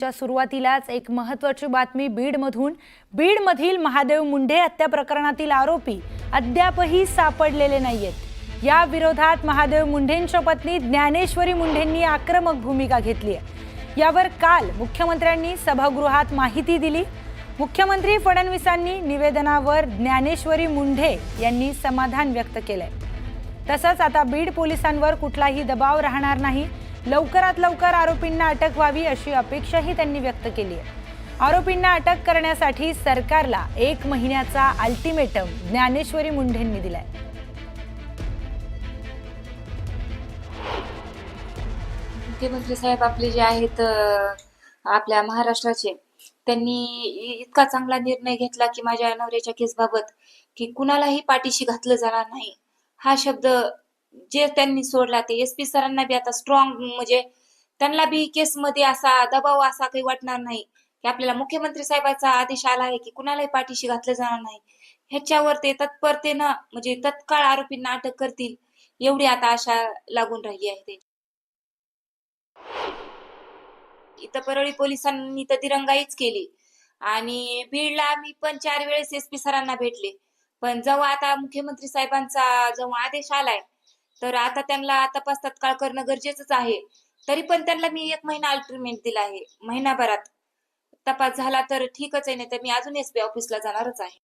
च्या सुरुवातीलाच एक महत्वाची बातमी बीडमधून. बीडमधील महादेव मुंढे हत्या प्रकरणातील आरोपी अद्यापही सापडलेले नाहीयेत. या विरोधात महादेव मुंढेंच्या पत्नी ज्ञानेश्वरी मुंढेंनी आक्रमक भूमिका घेतली आहे. यावर काल मुख्यमंत्र्यांनी सभागृहात माहिती दिली. मुख्यमंत्री फडणवीसांनी निवेदनावर ज्ञानेश्वरी मुंढे यांनी समाधान व्यक्त केलंय. तसंच आता बीड पोलिसांवर कुठलाही दबाव राहणार नाही. लवकरात लवकर आरोपींना अटक व्हावी अशी अपेक्षाही त्यांनी व्यक्त केली आहे. आरोपींना अटक करण्यासाठी सरकारला एक महिन्याचा अल्टिमेटम ज्ञानेश्वरी मुंढेंनी दिलाय. मुख्यमंत्री साहेब आपले जे आहेत आपल्या महाराष्ट्राचे त्यांनी इतका चांगला निर्णय घेतला की माझ्या नवऱ्याच्या केसबाबत की कुणालाही पाठीशी घातलं जाणार नाही. हा शब्द जे त्यांनी सोडला ते एस पी सरांना बी आता स्ट्रॉंग म्हणजे त्यांना बी केसमध्ये असा दबाव असा काही वाटणार नाही. की आपल्याला मुख्यमंत्री साहेबाचा आदेश आला आहे की कुणालाही पाठीशी घातलं जाणार नाही. ह्याच्यावर ते तत्परतेनं म्हणजे तत्काळ आरोपींना अटक करतील एवढी आता आशा लागून राहिली आहे त्यांची. इथं परळी पोलिसांनी तर दिरंगाईच केली. आणि बीडला आम्ही पण चार वेळेस एस पी सरांना भेटले. पण जेव्हा आता मुख्यमंत्री साहेबांचा जेव्हा आदेश आलाय तर आता त्यांना तपास तत्काळ करणं गरजेचंच आहे. तरी पण त्यांना मी एक महिना अल्टरमेंट दिला आहे. महिनाभरात तपास झाला तर ठीकच आहे नाही तर मी अजून एस पी ऑफिसला जाणारच आहे.